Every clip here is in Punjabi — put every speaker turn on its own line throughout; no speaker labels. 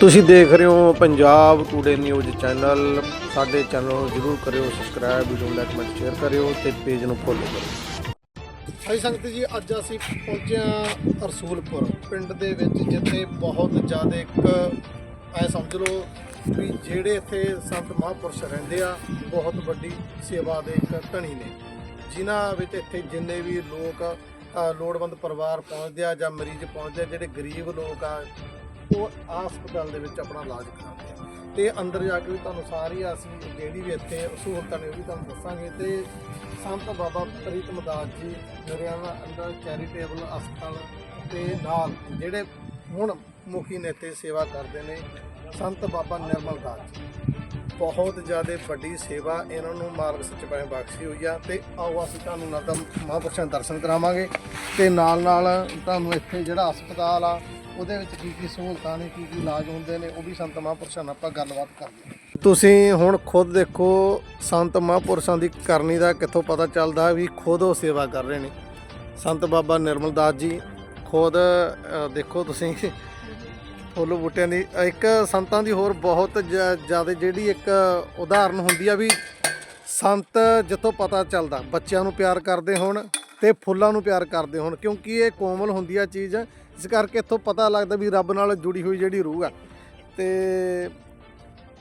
ਤੁਸੀਂ ਦੇਖ ਰਹੇ ਹੋ ਪੰਜਾਬ ਟੂਡੇ ਨਿਊਜ਼ ਚੈਨਲ ਸਾਡੇ ਚੈਨਲ ਨੂੰ ਜਰੂਰ ਕਰਿਓ ਸਬਸਕ੍ਰਾਈਬ ਵੀਡੀਓ ਨੂੰ ਲਾਈਕ ਕਮੈਂਟ ਸ਼ੇਅਰ ਕਰਿਓ ਤੇ ਪੇਜ ਨੂੰ ਫੋਲੋ ਕਰਿਓ। ਹਾਈ ਸੰਗਤ ਜੀ, ਅੱਜ ਅਸੀਂ ਪਹੁੰਚੇ ਹਾਂ ਰਸੂਲਪੁਰ, ਪਿੰਡ ਦੇ ਵਿੱਚ ਜਿੱਥੇ ਬਹੁਤ ਜ਼ਿਆਦਾ ਇੱਕ ਐ ਸਮਝ ਲਓ ਵੀ ਜਿਹੜੇ ਇੱਥੇ ਸੰਤ ਮਹਾਂਪੁਰਸ਼ ਰਹਿੰਦੇ ਆ, ਬਹੁਤ ਵੱਡੀ ਸੇਵਾ ਦੇ ਇੱਕ ਧਣੀ ਨੇ। ਜਿਨ੍ਹਾਂ ਵਿੱਚ ਇੱਥੇ ਜਿੰਨੇ ਵੀ ਲੋਕ ਲੋੜਵੰਦ ਪਰਿਵਾਰ ਪਹੁੰਚਦੇ ਆ ਜਾਂ ਮਰੀਜ਼ ਪਹੁੰਚਦੇ ਆ, ਜਿਹੜੇ ਗਰੀਬ ਲੋਕ ਆ ਉਹ ਹਸਪਤਾਲ ਦੇ ਵਿੱਚ ਆਪਣਾ ਇਲਾਜ ਕਰਾਉਂਦੇ ਆ। ਤੇ ਅੰਦਰ ਜਾ ਕੇ ਵੀ ਤੁਹਾਨੂੰ ਸਾਰੀ ਅਸੀਂ ਜਿਹੜੀ ਵੀ ਇੱਥੇ ਸਹੂਲਤਾਂ ਨੇ ਉਹ ਵੀ ਤੁਹਾਨੂੰ ਦੱਸਾਂਗੇ। ਤੇ ਸੰਤ ਬਾਬਾ ਪ੍ਰੀਤਮ ਦਾਸ ਜੀ ਹਰਿਆਣਾ ਅੰਦਰ ਚੈਰੀਟੇਬਲ ਹਸਪਤਾਲ ਤੇ ਨਾਲ ਜਿਹੜੇ ਹੁਣ ਮੁਖੀ ਨੇ ਇੱਥੇ ਸੇਵਾ ਕਰਦੇ ਨੇ, ਸੰਤ ਬਾਬਾ ਨਿਰਮਲ ਦਾਸ ਜੀ। ਬਹੁਤ ਜ਼ਿਆਦਾ ਵੱਡੀ ਸੇਵਾ ਇਹਨਾਂ ਨੂੰ ਮਾਲਕ ਸੱਚੇ ਪਾਏ ਬਖਸ਼ੀ ਹੋਈ ਆ। ਤੇ ਆਓ ਅਸੀਂ ਤੁਹਾਨੂੰ ਨਾਲ ਤਾਂ ਮਹਾਂਪੁਰਸ਼ਾਂ ਦੇ ਦਰਸ਼ਨ ਕਰਾਵਾਂਗੇ। ਤੇ ਨਾਲ ਨਾਲ ਤੁਹਾਨੂੰ ਇੱਥੇ ਜਿਹੜਾ ਹਸਪਤਾਲ ਆ, ਉਹਦੇ ਵਿੱਚ ਕੀ ਕੀ ਸਹੂਲਤਾਂ ਨੇ, ਕੀ ਕੀ ਇਲਾਜ ਹੁੰਦੇ ਨੇ, ਉਹ ਵੀ ਸੰਤ ਮਹਾਂਪੁਰਸ਼ਾਂ ਨਾਲ ਆਪਾਂ ਗੱਲਬਾਤ ਕਰਦੇ ਹਾਂ। ਤੁਸੀਂ ਹੁਣ ਖੁਦ ਦੇਖੋ, ਸੰਤ ਮਹਾਂਪੁਰਸ਼ਾਂ ਦੀ ਕਰਨੀ ਦਾ ਕਿੱਥੋਂ ਪਤਾ ਚੱਲਦਾ ਵੀ ਖੁਦ ਉਹ ਸੇਵਾ ਕਰ ਰਹੇ ਨੇ। ਸੰਤ ਬਾਬਾ ਨਿਰਮਲ ਦਾਸ ਜੀ, ਖੁਦ ਦੇਖੋ ਤੁਸੀਂ ਫੁੱਲ ਬੂਟਿਆਂ ਦੀ, ਇੱਕ ਸੰਤਾਂ ਦੀ ਹੋਰ ਬਹੁਤ ਜ਼ਿਆਦਾ ਜਿਹੜੀ ਇੱਕ ਉਦਾਹਰਨ ਹੁੰਦੀ ਆ ਵੀ ਸੰਤ ਜਿੱਥੋਂ ਪਤਾ ਚੱਲਦਾ, ਬੱਚਿਆਂ ਨੂੰ ਪਿਆਰ ਕਰਦੇ ਹੋਣ ਤੇ ਫੁੱਲਾਂ ਨੂੰ ਪਿਆਰ ਕਰਦੇ ਹੋਣ, ਕਿਉਂਕਿ ਇਹ ਕੋਮਲ ਹੁੰਦੀ ਆ ਚੀਜ਼, ਇਸ ਕਰਕੇ ਇੱਥੋਂ ਪਤਾ ਲੱਗਦਾ ਵੀ ਰੱਬ ਨਾਲ ਜੁੜੀ ਹੋਈ ਜਿਹੜੀ ਰੂਹ ਆ। ਤੇ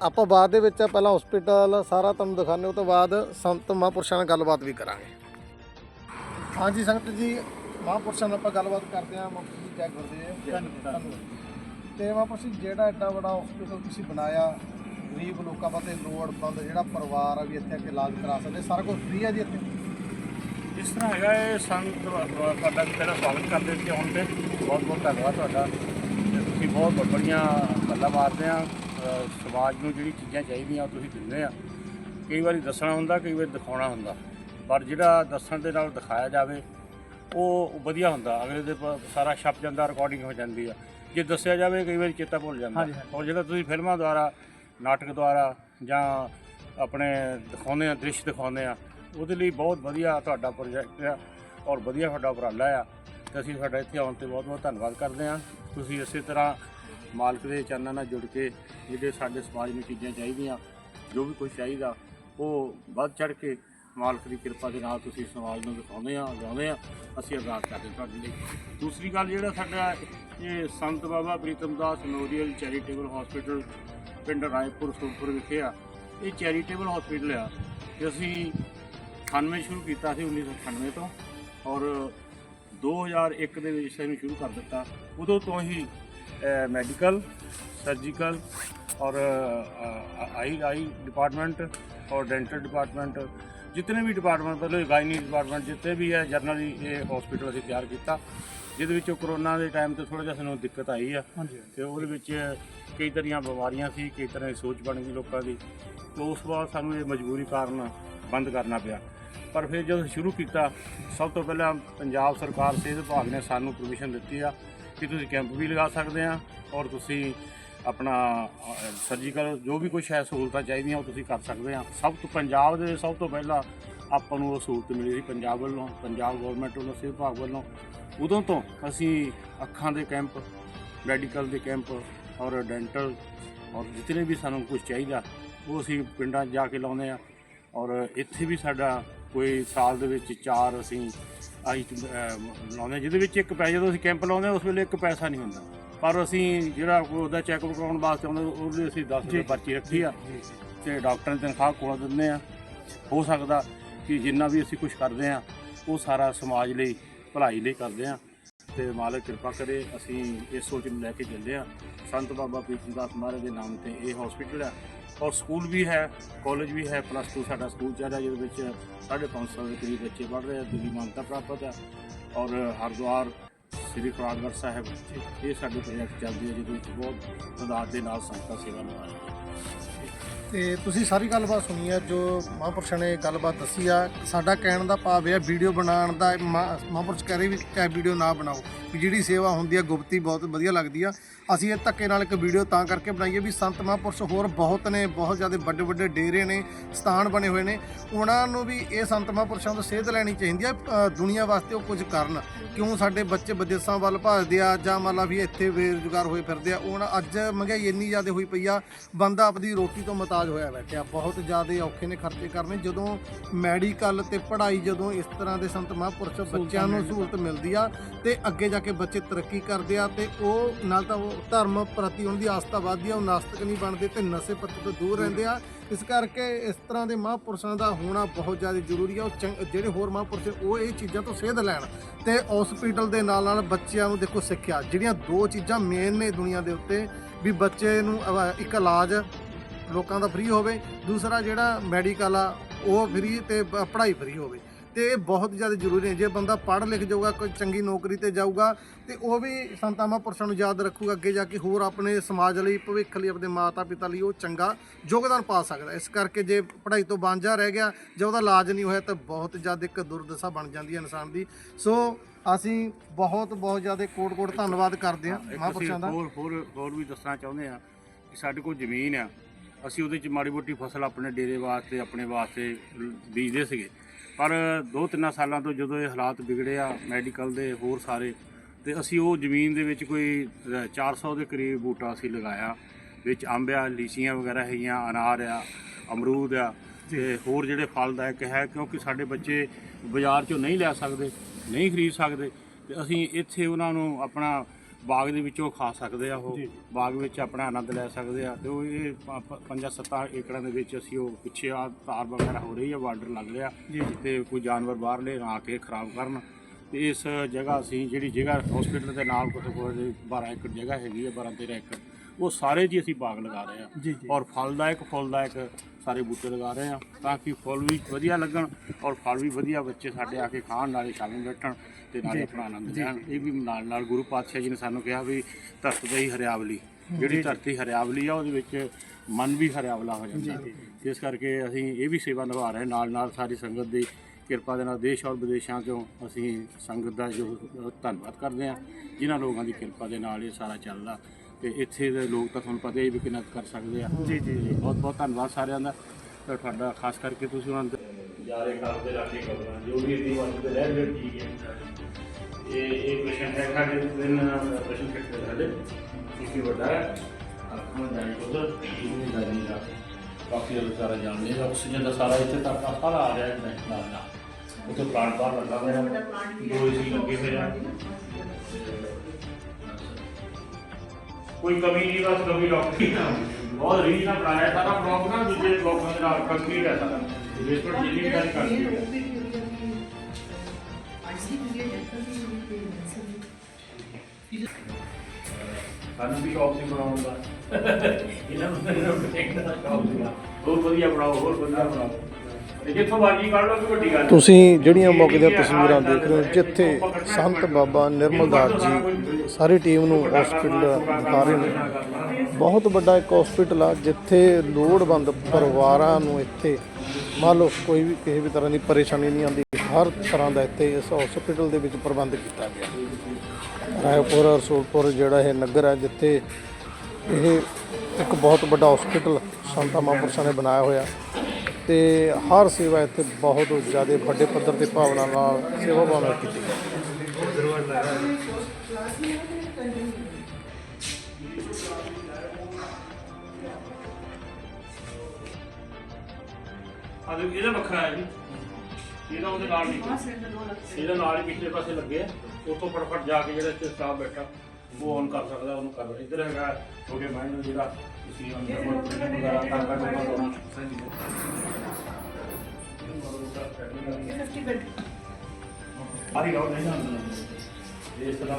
ਆਪਾਂ ਬਾਅਦ ਦੇ ਵਿੱਚ ਪਹਿਲਾਂ ਹਸਪੀਟਲ ਸਾਰਾ ਤੁਹਾਨੂੰ ਦਿਖਾਣੇ ਉਹ ਤੋਂ ਬਾਅਦ ਸੰਤ ਮਹਾਂਪੁਰਸ਼ਾਂ ਨਾਲ ਗੱਲਬਾਤ ਵੀ ਕਰਾਂਗੇ। ਹਾਂਜੀ ਸੰਗਤ ਜੀ, ਮਹਾਂਪੁਰਸ਼ਾਂ ਨਾਲ ਆਪਾਂ ਗੱਲਬਾਤ ਕਰਦੇ ਹਾਂ ਮੁਖੀ ਜੀ ਜੈ ਗੁਰਦੇਵ ਧੰਨਵਾਦ। ਤੇ ਮਹਾਂਪੁਰਸ਼ ਜੀ, ਜਿਹੜਾ ਐਡਾ ਵੱਡਾ ਹਸਪੀਟਲ ਤੁਸੀਂ ਬਣਾਇਆ, ਗਰੀਬ ਲੋਕਾਂ ਵਾਸਤੇ ਲੋੜਵੰਦ, ਜਿਹੜਾ ਪਰਿਵਾਰ ਆ ਵੀ ਇੱਥੇ ਆ ਕੇ ਇਲਾਜ ਕਰਾ ਸਕਦੇ, ਸਾਰਾ ਕੁਝ ਫ੍ਰੀ ਆ ਜੀ ਇੱਥੇ?
ਇਸ ਤਰ੍ਹਾਂ ਹੈਗਾ ਇਹ ਸੰਤ ਤੁਹਾਡਾ ਵੀ ਪਹਿਲਾਂ ਸਵਾਗਤ ਕਰਦੇ ਸੀ ਆਉਣ ਤੇ ਬਹੁਤ ਬਹੁਤ ਧੰਨਵਾਦ ਤੁਹਾਡਾ। ਤੇ ਤੁਸੀਂ ਬਹੁਤ ਬੜੀਆਂ ਗੱਲਾਂ ਮਾਰਦੇ ਆ ਸਮਾਜ ਨੂੰ ਜਿਹੜੀ ਚੀਜ਼ਾਂ ਚਾਹੀਦੀਆਂ ਉਹ ਤੁਸੀਂ ਦਿੰਦੇ ਆ। ਕਈ ਵਾਰੀ ਦੱਸਣਾ ਹੁੰਦਾ, ਕਈ ਵਾਰੀ ਦਿਖਾਉਣਾ ਹੁੰਦਾ। ਪਰ ਜਿਹੜਾ ਦੱਸਣ ਦੇ ਨਾਲ ਦਿਖਾਇਆ ਜਾਵੇ, ਉਹ ਵਧੀਆ ਹੁੰਦਾ। ਅਗਲੇ ਦੇ ਸਾਰਾ ਛਪ ਜਾਂਦਾ ਰਿਕਾਰਡਿੰਗ ਹੋ ਜਾਂਦੀ ਆ। ਜੇ ਦੱਸਿਆ ਜਾਵੇ ਕਈ ਵਾਰੀ ਚੇਤਾ ਭੁੱਲ ਜਾਂਦਾ। ਔਰ ਜਿਹੜਾ ਤੁਸੀਂ ਫਿਲਮਾਂ ਦੁਆਰਾ ਨਾਟਕ ਦੁਆਰਾ ਜਾਂ ਆਪਣੇ ਦਿਖਾਉਂਦੇ ਆ ਦ੍ਰਿਸ਼ ਦਿਖਾਉਂਦੇ ਆ ਉਹਦੇ ਲਈ ਬਹੁਤ ਵਧੀਆ ਤੁਹਾਡਾ ਪ੍ਰੋਜੈਕਟ ਆ ਔਰ ਵਧੀਆ ਤੁਹਾਡਾ ਉਪਰਾਲਾ ਆ। ਤੇ ਅਸੀਂ ਤੁਹਾਡਾ ਇੱਥੇ ਆਉਣ ਤੇ ਬਹੁਤ ਬਹੁਤ ਧੰਨਵਾਦ ਕਰਦੇ ਆ। ਤੁਸੀਂ ਇਸੇ ਤਰ੍ਹਾਂ ਮਾਲਕ ਦੇ ਚਰਨਾਂ ਨਾਲ ਜੁੜ ਕੇ ਜਿਹੜੇ ਸਾਡੇ ਸਮਾਜ ਨੂੰ ਚੀਜ਼ਾਂ ਚਾਹੀਦੀਆਂ ਜੋ ਵੀ ਕੁਝ ਚਾਹੀਦਾ ਉਹ ਵੱਧ ਚੜ ਕੇ ਮਾਲਕ ਦੀ ਕਿਰਪਾ ਦੇ ਨਾਲ ਤੁਸੀਂ ਸਮਾਜ ਨੂੰ ਦਿਖਾਉਂਦੇ ਆ ਗਾਉਂਦੇ ਆ, ਅਸੀਂ ਅਰਦਾਸ ਕਰਦੇ ਤੁਹਾਡੇ ਲਈ। ਦੂਸਰੀ ਗੱਲ ਜਿਹੜਾ ਸਾਡਾ ਇਹ Sant Baba Pritam Das memorial charitable hospital ਪਿੰਡ ਰਾਏਪੁਰ ਸੋਪੁਰ ਵਿਖੇ ਆ। ਇਹ ਚੈਰੀਟੇਬਲ ਹਸਪੀਟਲ ਆ, ਤੇ ਅਸੀਂ 98 ਸ਼ੁਰੂ ਕੀਤਾ ਸੀ 1998 ਤੋਂ, ਔਰ 2001 ਦੇ ਵਿੱਚ ਇਹਨੂੰ ਸ਼ੁਰੂ ਕਰ ਦਿੱਤਾ। ਉਦੋਂ ਤੋਂ ਹੀ ਮੈਡੀਕਲ, ਸਰਜੀਕਲ ਔਰ ਆਈ ਆਈ ਡਿਪਾਰਟਮੈਂਟ ਔਰ ਡੈਂਟਲ ਡਿਪਾਰਟਮੈਂਟ ਜਿਤਨੇ ਵੀ ਡਿਪਾਰਟਮੈਂਟ ਪਹਿਲੇ ਗਾਇਨੀ ਡਿਪਾਰਟਮੈਂਟ ਜਿੱਤੇ ਵੀ ਹੈ ਜਰਨਲੀ ਇਹ ਹਸਪੀਟਲ ਅਸੀਂ ਤਿਆਰ ਕੀਤਾ। ਜਿਹਦੇ ਵਿੱਚ ਕਰੋਨਾ ਦੇ ਟਾਈਮ ਤੇ ਥੋੜਾ ਜਿਹਾ ਸਾਨੂੰ ਦਿੱਕਤ ਆਈ ਆ। ਤੇ ਉਹਦੇ ਵਿੱਚ ਕਈ ਤਰ੍ਹਾਂ ਦੀਆਂ ਬਿਮਾਰੀਆਂ ਸੀ ਕਈ ਤਰ੍ਹਾਂ ਦੀ ਸੋਚ ਬਣ ਗਈ ਲੋਕਾਂ ਦੀ। ਤੇ ਉਸ ਬਾਅਦ ਸਾਨੂੰ ਇਹ ਮਜਬੂਰੀ ਕਾਰਨ ਬੰਦ ਕਰਨਾ ਪਿਆ। ਪਰ ਫਿਰ ਜਦੋਂ ਸ਼ੁਰੂ ਕੀਤਾ ਸਭ ਤੋਂ ਪਹਿਲਾਂ ਪੰਜਾਬ ਸਰਕਾਰ ਸਿਹਤ ਵਿਭਾਗ ਨੇ ਸਾਨੂੰ ਪਰਮਿਸ਼ਨ ਦਿੱਤੀ ਆ ਕਿ ਤੁਸੀਂ ਕੈਂਪ ਵੀ ਲਗਾ ਸਕਦੇ ਆ ਔਰ ਤੁਸੀਂ ਆਪਣਾ ਸਰਜੀਕਲ ਜੋ ਵੀ ਕੁਝ ਹੈ ਸਹੂਲਤਾਂ ਚਾਹੀਦੀਆਂ ਉਹ ਤੁਸੀਂ ਕਰ ਸਕਦੇ ਆ ਸਭ ਤੋਂ ਪੰਜਾਬ ਦੇ ਸਭ ਤੋਂ ਪਹਿਲਾਂ ਆਪਾਂ ਨੂੰ ਉਹ ਸਹੂਲਤ ਮਿਲੀ ਸੀ ਪੰਜਾਬ ਵੱਲੋਂ ਪੰਜਾਬ ਗਵਰਨਮੈਂਟ ਵੱਲੋਂ ਸਿਹਤ ਵਿਭਾਗ ਵੱਲੋਂ। ਉਦੋਂ ਤੋਂ ਅਸੀਂ ਅੱਖਾਂ ਦੇ ਕੈਂਪ ਮੈਡੀਕਲ ਦੇ ਕੈਂਪ ਔਰ ਡੈਂਟਲ ਔਰ ਜਿਤਨੇ ਵੀ ਸਾਨੂੰ ਕੁਝ ਚਾਹੀਦਾ ਉਹ ਅਸੀਂ ਪਿੰਡਾਂ 'ਚ ਜਾ ਕੇ ਲਾਉਂਦੇ ਆ ਔਰ ਇੱਥੇ ਵੀ ਸਾਡਾ ਕੋਈ ਸਾਲ ਦੇ ਵਿੱਚ ਚਾਰ ਅਸੀਂ ਆਈ ਲਾਉਂਦੇ ਹਾਂ, ਜਿਹਦੇ ਵਿੱਚ ਇੱਕ ਪੈਸੇ ਜਦੋਂ ਅਸੀਂ ਕੈਂਪ ਲਾਉਂਦੇ ਹਾਂ, ਉਸ ਵੇਲੇ ਇੱਕ ਪੈਸਾ ਨਹੀਂ ਹੁੰਦਾ। ਪਰ ਅਸੀਂ ਜਿਹੜਾ ਉਹਦਾ ਚੈੱਕਅਪ ਕਰਾਉਣ ਵਾਸਤੇ ਆਉਂਦੇ ਉਹਦੇ ਲਈ ਅਸੀਂ 10 ਰੁਪਏ ਪਰਚੀ ਰੱਖੀ ਆ। ਤੇ ਡਾਕਟਰ ਨੇ ਤਨਖਾਹ ਕੋਲ ਦਿੰਦੇ ਆ। ਹੋ ਸਕਦਾ ਕਿ ਜਿੰਨਾ ਵੀ ਅਸੀਂ ਕੁਝ ਕਰਦੇ ਆ ਉਹ ਸਾਰਾ ਸਮਾਜ ਲਈ ਭਲਾਈ ਲਈ ਕਰਦੇ ਆ। ਤੇ ਮਾਲਕ ਕਿਰਪਾ ਕਰੇ ਅਸੀਂ ਇਸ ਸੋਚ ਨੂੰ ਲੈ ਕੇ ਚੱਲਦੇ ਆ। ਸੰਤ ਬਾਬਾ ਪ੍ਰੀਤਮ ਦਾਸ ਮਹਾਰਾਜ ਦੇ ਨਾਮ ਤੇ ਇਹ ਹਸਪੀਟਲ ਹੈ ਔਰ ਸਕੂਲ ਵੀ ਹੈ ਕਾਲਜ ਵੀ ਹੈ ਪਲੱਸ 2 ਸਾਡਾ ਸਕੂਲ ਚੱਲ ਰਿਹਾ ਜਿਹਦੇ ਵਿੱਚ 550 ਦੇ ਕਰੀਬ ਬੱਚੇ ਪੜ੍ਹ ਰਹੇ ਆ ਦਿੱਲੀ ਮਾਨਤਾ ਪ੍ਰਾਪਤ ਹੈ ਔਰ ਹਰਿਦੁਆਰ ਸ੍ਰੀ ਫਰਾਗੜ ਸਾਹਿਬ ਇਹ ਸਾਡੇ ਪ੍ਰੋਜੈਕਟ ਚੱਲਦੇ ਆ ਜਿਹਦੇ ਵਿੱਚ ਬਹੁਤ ਤਦਾਦ ਦੇ ਨਾਲ ਸੰਸਥਾ ਸੇਵਾ ਨਿਭਾ ਰਹੀ
ਤੇ ਤੁਸੀਂ ਸਾਰੀ ਗੱਲਬਾਤ ਸੁਣੀ ਆ, ਜੋ ਮਹਾਂਪੁਰਸ਼ਾਂ ਨੇ ਗੱਲਬਾਤ ਦੱਸੀ ਆ, ਸਾਡਾ ਕਹਿਣ ਦਾ ਭਾਵ ਇਹ ਆ, ਵੀਡੀਓ ਬਣਾਉਣ ਦਾ ਮਹਾ- ਮਹਾਂਪੁਰਸ਼ ਕਹਿ ਰਹੇ ਵੀ ਚਾਹੇ ਵੀਡੀਓ ਨਾ ਬਣਾਓ, ਵੀ ਜਿਹੜੀ ਸੇਵਾ ਹੁੰਦੀ ਆ ਗੁਪਤੀ ਬਹੁਤ ਵਧੀਆ ਲੱਗਦੀ ਆ। ਅਸੀਂ ਇਹ ਧੱਕੇ ਨਾਲ ਇੱਕ ਵੀਡੀਓ ਤਾਂ ਕਰਕੇ ਬਣਾਈਏ ਵੀ ਸੰਤ ਮਹਾਂਪੁਰਸ਼ ਹੋਰ ਬਹੁਤ ਨੇ ਬਹੁਤ ਜ਼ਿਆਦਾ ਵੱਡੇ ਵੱਡੇ ਡੇਰੇ ਨੇ ਸਥਾਨ ਬਣੇ ਹੋਏ ਨੇ। ਉਹਨਾਂ ਨੂੰ ਵੀ ਇਹ ਸੰਤ ਮਹਾਂਪੁਰਸ਼ਾਂ ਤੋਂ ਸੇਧ ਲੈਣੀ ਚਾਹੀਦੀ ਆ ਦੁਨੀਆ ਵਾਸਤੇ ਉਹ ਕੁਝ ਕਰਨ। ਕਿਉਂ ਸਾਡੇ ਬੱਚੇ ਵਿਦੇਸ਼ਾਂ ਵੱਲ ਭੱਜਦੇ ਆ ਜਾਂ ਮੰਨ ਲਾ ਵੀ ਇੱਥੇ ਬੇਰੁਜ਼ਗਾਰ ਹੋਏ ਫਿਰਦੇ ਆ ਹੁਣ ਅੱਜ ਮਹਿੰਗਾਈ ਇੰਨੀ ਜ਼ਿਆਦਾ ਹੋਈ ਪਈ ਆ ਬੰਦਾ ਆਪਦੀ ਰੋਟੀ ਤੋਂ ਮਤਾਜ ਹੋਇਆ ਬੈਠਿਆ। ਬਹੁਤ ਜ਼ਿਆਦਾ ਔਖੇ ਨੇ ਖਰਚੇ ਕਰਨੇ ਜਦੋਂ ਮੈਡੀਕਲ ਤੇ ਪੜ੍ਹਾਈ ਜਦੋਂ ਇਸ ਤਰ੍ਹਾਂ ਦੇ ਸੰਤ ਮਹਾਂਪੁਰਸ਼ ਬੱਚਿਆਂ ਨੂੰ ਸਹੂਲਤ ਮਿਲਦੀ ਆ ਤੇ ਅੱਗੇ ਜਾ ਕੇ ਬੱਚੇ ਤਰੱਕੀ ਕਰਦੇ ਆ ਤੇ ਉਹ ਨਾਲ ਤਾਂ ਉਹ ਧਰਮ ਪ੍ਰਤੀ ਉਹਨਾਂ ਦੀ ਆਸਥਾ ਵੱਧਦੀ ਆ, ਉਹ ਨਾਸਤਕ ਨਹੀਂ ਬਣਦੇ ਤੇ ਨਸ਼ੇ ਪੱਤੇ ਤੋਂ ਦੂਰ ਰਹਿੰਦੇ ਆ। ਇਸ ਕਰਕੇ ਇਸ ਤਰ੍ਹਾਂ ਦੇ ਮਹਾਂਪੁਰਸ਼ਾਂ ਦਾ ਹੋਣਾ ਬਹੁਤ ਜ਼ਿਆਦਾ ਜ਼ਰੂਰੀ ਆ। ਉਹ ਚੰਗ- ਜਿਹੜੇ ਹੋਰ ਮਹਾਂਪੁਰਸ਼ ਉਹ ਇਹ ਚੀਜ਼ਾਂ ਤੋਂ ਸੇਧ ਲੈਣ ਤੇ ਹਸਪੀਟਲ ਦੇ ਨਾਲ ਨਾਲ ਬੱਚਿਆਂ ਨੂੰ ਦੇਖੋ ਸਿੱਖਿਆ। ਜਿਹੜੀਆਂ ਦੋ ਚੀਜ਼ਾਂ ਮੇਨ ਨੇ ਦੁਨੀਆ ਦੇ ਉੱਤੇ, ਵੀ ਬੱਚੇ ਨੂੰ ਅਵਾ- ਇੱਕ ਇਲਾਜ ਲੋਕਾਂ ਦਾ ਫ੍ਰੀ ਹੋਵੇ, ਦੂਸਰਾ ਜਿਹੜਾ ਮੈਡੀਕਲ ਆ, ਉਹ ਫ੍ਰੀ ਤੇ ਪ- ਪੜ੍ਹਾਈ ਫ੍ਰੀ ਹੋਵੇ। ਤੇ ਇਹ ਬਹੁਤ ਜ਼ਿਆਦਾ ਜ਼ਰੂਰੀ ਹੈ। ਜੇ ਬੰਦਾ ਪੜ੍ਹ ਲਿਖ ਜਾਊਗਾ ਕੋਈ ਚੰਗੀ ਨੌਕਰੀ ਤੇ ਜਾਊਗਾ ਤੇ ਉਹ ਵੀ ਸੰਤਾਂ ਮਹਾਂਪੁਰਸ਼ਾਂ ਨੂੰ ਯਾਦ ਰੱਖੂਗਾ ਅੱਗੇ ਜਾ ਕੇ ਹੋਰ ਆਪਣੇ ਸਮਾਜ ਲਈ ਭਵਿੱਖ ਲਈ ਆਪਣੇ ਮਾਤਾ ਪਿਤਾ ਲਈ ਉਹ ਚੰਗਾ ਯੋਗਦਾਨ ਪਾ ਸਕਦਾ। ਇਸ ਕਰਕੇ ਜੇ ਪੜ੍ਹਾਈ ਤੋਂ ਵਾਂਝਾ ਰਹਿ ਗਿਆ ਜੇ ਉਹਦਾ ਇਲਾਜ ਨਹੀਂ ਹੋਇਆ ਤਾਂ ਬਹੁਤ ਜ਼ਿਆਦਾ ਇੱਕ ਦੁਰਦਸ਼ਾ ਬਣ ਜਾਂਦੀ ਹੈ ਇਨਸਾਨ ਦੀ। ਸੋ ਅਸੀਂ ਬਹੁਤ ਬਹੁਤ ਜ਼ਿਆਦਾ ਕੋਟ ਕੋਟ ਧੰਨਵਾਦ ਕਰਦੇ ਹਾਂ ਮਹਾਂਪੁਰਸ਼ਾਂ ਦਾ।
ਹੋਰ ਹੋਰ ਹੋਰ ਵੀ ਦੱਸਣਾ ਚਾਹੁੰਦੇ ਆ ਕਿ ਸਾਡੇ ਕੋਲ ਜ਼ਮੀਨ ਆ। ਅਸੀਂ ਉਹਦੇ 'ਚ ਮਾੜੀ ਮੋਟੀ ਫਸਲ ਆਪਣੇ ਡੇਰੇ ਵਾਸਤੇ ਆਪਣੇ ਵਾਸਤੇ ਬੀਜਦੇ ਸੀਗੇ। ਪਰ ਦੋ ਤਿੰਨ ਸਾਲਾਂ ਤੋਂ ਜਦੋਂ ਇਹ ਹਾਲਾਤ ਵਿਗੜੇ ਆ ਮੈਡੀਕਲ ਦੇ ਹੋਰ ਸਾਰੇ ਤੇ ਅਸੀਂ ਉਹ ਜ਼ਮੀਨ ਦੇ ਵਿੱਚ ਕੋਈ ਅ, 400 ਦੇ ਕਰੀਬ ਬੂਟਾ ਅਸੀਂ ਲਗਾਇਆ ਵਿੱਚ ਅੰਬ ਆ ਲੀਚੀਆਂ ਵਗੈਰਾ ਹੈਗੀਆਂ ਅਨਾਰ ਆ ਅਮਰੂਦ ਆ ਤੇ ਹੋਰ ਜਿਹੜੇ ਫਲਦਾਇਕ ਹੈ ਕਿਉਂਕਿ ਸਾਡੇ ਬੱਚੇ ਬਾਜ਼ਾਰ 'ਚੋਂ ਨਹੀਂ ਲੈ ਸਕਦੇ ਨਹੀਂ ਖਰੀਦ ਸਕਦੇ ਤੇ ਅਸੀਂ ਇੱਥੇ ਉਹਨਾਂ ਨੂੰ ਆਪਣਾ ਬਾਗ ਦੇ ਵਿੱਚੋਂ ਖਾ ਸਕਦੇ ਆ ਉਹ ਬਾਗ ਵਿੱਚ ਆਪਣਾ ਆਨੰਦ ਲੈ ਸਕਦੇ ਆ। ਤੇ ਉਹ ਇਹ ਪ- ਪ- ਪੰਜਾਂ ਸੱਤਾਂ ਏਕੜਾਂ ਦੇ ਵਿੱਚ ਅਸੀਂ ਉਹ ਪਿੱਛੇ ਆ ਤਾਰ ਵਗੈਰਾ ਹੋ ਰਹੀ ਆ ਬਾਰਡਰ ਲੱਗ ਰਿਹਾ। ਤੇ ਕੋਈ ਜਾਨਵਰ ਬਾਹਰਲੇ ਆ ਕੇ ਖਰਾਬ ਕਰਨ। ਤੇ ਇਸ ਜਗ੍ਹਾ ਅਸੀਂ ਜਿਹੜੀ ਜਗ੍ਹਾ ਹਸਪੀਟਲ ਦੇ ਨਾਲ ਕੋਲ 12 ਏਕੜ ਜਗ੍ਹਾ ਹੈਗੀ ਆ 12 13 ਏਕੜ ਉਹ ਸਾਰੇ ਜੀ ਅਸੀਂ ਬਾਗ ਲਗਾ ਰਹੇ
ਜੀ
ਔਰ ਫਲਦਾਇਕ ਫੁੱਲਦਾਇਕ ਸਾਰੇ ਬੂਟੇ ਲਗਾ ਰਹੇ ਆ ਤਾਂ ਕਿ ਫੁੱਲ ਵੀ ਵਧੀਆ ਲੱਗਣ ਔਰ ਫਲ ਵੀ ਵਧੀਆ ਬੱਚੇ ਸਾਡੇ ਆ ਕੇ ਖਾਣ ਨਾਲੇ ਸ਼ਾਮੇ ਬੈਠਣ ਤੇ ਨਾਲੇ ਆਪਣਾ ਆਨੰਦ ਲੈਣ। ਇਹ ਵੀ ਨਾਲ ਨਾਲ ਗੁਰੂ ਪਾਤਸ਼ਾਹ ਜੀ ਨੇ ਸਾਨੂੰ ਕਿਹਾ ਵੀ ਧਰਤੀ ਦੀ ਹਰਿਆਵਲੀ। ਜਿਹੜੀ ਧਰਤੀ ਹਰਿਆਵਲੀ ਆ ਉਹਦੇ ਵਿੱਚ ਮਨ ਵੀ ਹਰਿਆਵਲਾ ਹੋ ਜਾਂਦਾ। ਇਸ ਕਰਕੇ ਅਸੀਂ ਇਹ ਵੀ ਸੇਵਾ ਨਿਭਾ ਰਹੇ ਨਾਲ ਨਾਲ ਸਾਰੀ ਸੰਗਤ ਦੀ ਕਿਰਪਾ ਦੇ ਨਾਲ ਦੇਸ਼ ਔਰ ਵਿਦੇਸ਼ਾਂ ਤੋਂ ਅਸੀਂ ਸੰਗਤ ਦਾ ਜੋ ਧੰਨਵਾਦ ਕਰਦੇ ਹਾਂ ਜਿਨ੍ਹਾਂ ਲੋਕਾਂ ਦੀ ਕਿਰਪਾ ਦੇ ਨਾਲ ਇਹ ਸਾਰਾ ਚੱਲਦਾ। ਤੇ ਇੱਥੇ ਦੇ ਲੋਕ ਤਾਂ ਤੁਹਾਨੂੰ ਪਤਾ ਹੀ ਵੀ ਕਿੰਨਾ ਕੁ ਕਰ ਸਕਦੇ ਆ।
ਜੀ ਜੀ ਜੀ।
ਬਹੁਤ ਬਹੁਤ ਧੰਨਵਾਦ ਸਾਰਿਆਂ ਦਾ। ਤੇ ਤੁਹਾਡਾ ਖਾਸ ਕਰਕੇ ਤੁਸੀਂ ਉਹਨਾਂ ਦੇ ਜਾਰੇ ਕਰਦੇ ਰੱਖੇ ਖਬਰਾਂ ਜੋ ਵੀ ਇਹਦੀ ਵਾਸਤੇ ਤੇ ਰਹਿ ਗਏ ਠੀਕ ਹੈ। ਇਹ ਇਹ ਪੇਸ਼ੈਂਟ ਹੈ ਸਾਡੇ ਦਿਨ ਪੇਸ਼ੈਂਟ ਕਿੱਥੇ ਸਾਡੇ। ਕਿਉਂਕਿ ਵੱਡਾ ਹੈ ਅੱਖਾਂ ਦਾ ਉਧਰ ਇਹ ਦਾ ਨਹੀਂ ਦਾ ਕਾਫੀ ਜ਼ਿਆਦਾ ਸਾਰਾ ਜਾਣਦੇ ਆ ਆਕਸੀਜਨ ਦਾ ਸਾਰਾ ਇੱਥੇ ਤੱਕ ਆ ਸਾਰਾ ਆ ਰਿਹਾ ਹੈ ਨਾਲ। ਨਾਲ ਉੱਥੇ ਪਲਾਂਟ ਬਾਹਰ ਲੱਗਾ ਹੋਇਆ। ਦੋ ਏਸੀ ਲੱਗੇ ਹੋਏ ਆ। ਕੋਈ ਕਮੀ ਨਹੀਂ ਬਸ ਕਮੀ ਡਾਕਟਰੀ ਨਾ ਬਹੁਤ ਰੀਝ ਨਾਲ ਬਣਾਇਆ ਸਾਰਾ ਬਲੌਕ ਨਾ ਦੂਜੇ ਬਲੌਕਾਂ ਦੇ ਨਾਲ ਕੰਕਰੀਟ ਹੈ ਸਾਰਾ ਇਸ ਪਰ ਜਿੰਨੀ ਵੀ ਗੱਲ ਕਰਦੀ ਹੈ ਸਾਨੂੰ ਵੀ ਸ਼ੌਕ ਸੀ ਬਣਾਉਣ ਦਾ ਇਹਨਾਂ ਨੂੰ ਤਾਂ ਟੈਕਨਿਕ ਦਾ ਸ਼ੌਕ ਸੀਗਾ ਹੋਰ ਵਧੀਆ ਬਣਾਓ ਹੋਰ ਵਧੀਆ ਬਣਾਓ ਤੇ ਜਿੱਥੋਂ ਬਾਜੀ ਕੱਢ ਲਓ ਕਿ ਵੱਡੀ ਗੱਲ ਨਹੀਂ।
ਤੁਸੀਂ ਜਿਹੜੀਆਂ ਮੌਕੇ ਦੀਆਂ ਤਸਵੀਰਾਂ ਦੇਖ ਰਹੇ ਹੋ ਜਿੱਥੇ ਸੰਤ ਬਾਬਾ ਨਿਰਮਲ ਦਾਸ ਜੀ ਸਾਰੀ ਟੀਮ ਨੂੰ ਹਸਪੀਟਲ ਦਿਖਾ ਰਹੇ ਨੇ। ਬਹੁਤ ਵੱਡਾ ਇੱਕ ਹਸਪੀਟਲ ਆ ਜਿੱਥੇ ਲੋੜਵੰਦ ਪਰਿਵਾਰਾਂ ਨੂੰ ਇੱਥੇ ਮੰਨ ਲਓ ਕੋਈ ਵੀ ਕਿਸੇ ਵੀ ਤਰ੍ਹਾਂ ਦੀ ਪਰੇਸ਼ਾਨੀ ਨਹੀਂ ਆਉਂਦੀ ਹਰ ਤਰ੍ਹਾਂ ਦਾ ਇੱਥੇ ਇਸ ਹਸਪੀਟਲ ਦੇ ਵਿੱਚ ਪ੍ਰਬੰਧ ਕੀਤਾ ਗਿਆ। ਰਾਏਪੁਰ ਰਸੂਲਪੁਰ ਜਿਹੜਾ ਇਹ ਨਗਰ ਹੈ ਜਿੱਥੇ ਇਹ ਇੱਕ ਬਹੁਤ ਵੱਡਾ ਹਸਪੀਟਲ ਸੰਤਾ ਮਹਾਂਪੁਰਸ਼ਾਂ ਨੇ ਬਣਾਇਆ ਹੋਇਆ। ਤੇ ਹਰ ਸੇਵਾ ਇੱਥੇ ਬਹੁਤ ਜ਼ਿਆਦਾ ਵੱਡੇ ਪੱਧਰ ਤੇ ਭਾਵਨਾ ਨਾਲ ਸੇਵਾ ਭਾਵਨਾ ਕੀਤੀ
ਆ ਦੇਖੋ ਇਹਦਾ ਵੱਖਰਾ ਹੈ ਜੀ। ਇਹਦਾ ਉਹਦੇ ਨਾਲ ਨਹੀਂ ਇਹਦਾ ਨਾਲ ਹੀ। ਪਿਛਲੇ ਪਾਸੇ ਲੱਗੇ ਆ। ਉੱਥੋਂ ਫਟਫਟ ਜਾ ਕੇ ਜਿਹੜਾ ਇੱਥੇ ਸਟਾਫ ਬੈਠਾ। ਉਹ ਔਨ ਕਰ ਸਕਦਾ ਉਹਨੂੰ ਕਰ ਇੱਧਰ ਹੈਗਾ ਛੋਟੇ ਮਾਈਂਡ ਨੂੰ ਜਿਹੜਾ ਤੁਸੀਂ ਅੰਦਰ ਵਗੈਰਾ ਕਰ ਕਰ ਕਰ ਸਾਰੀ ਲੋੜ ਨਹੀਂ ਆਉਂਦੀ ਇਸ ਤਰ੍ਹਾਂ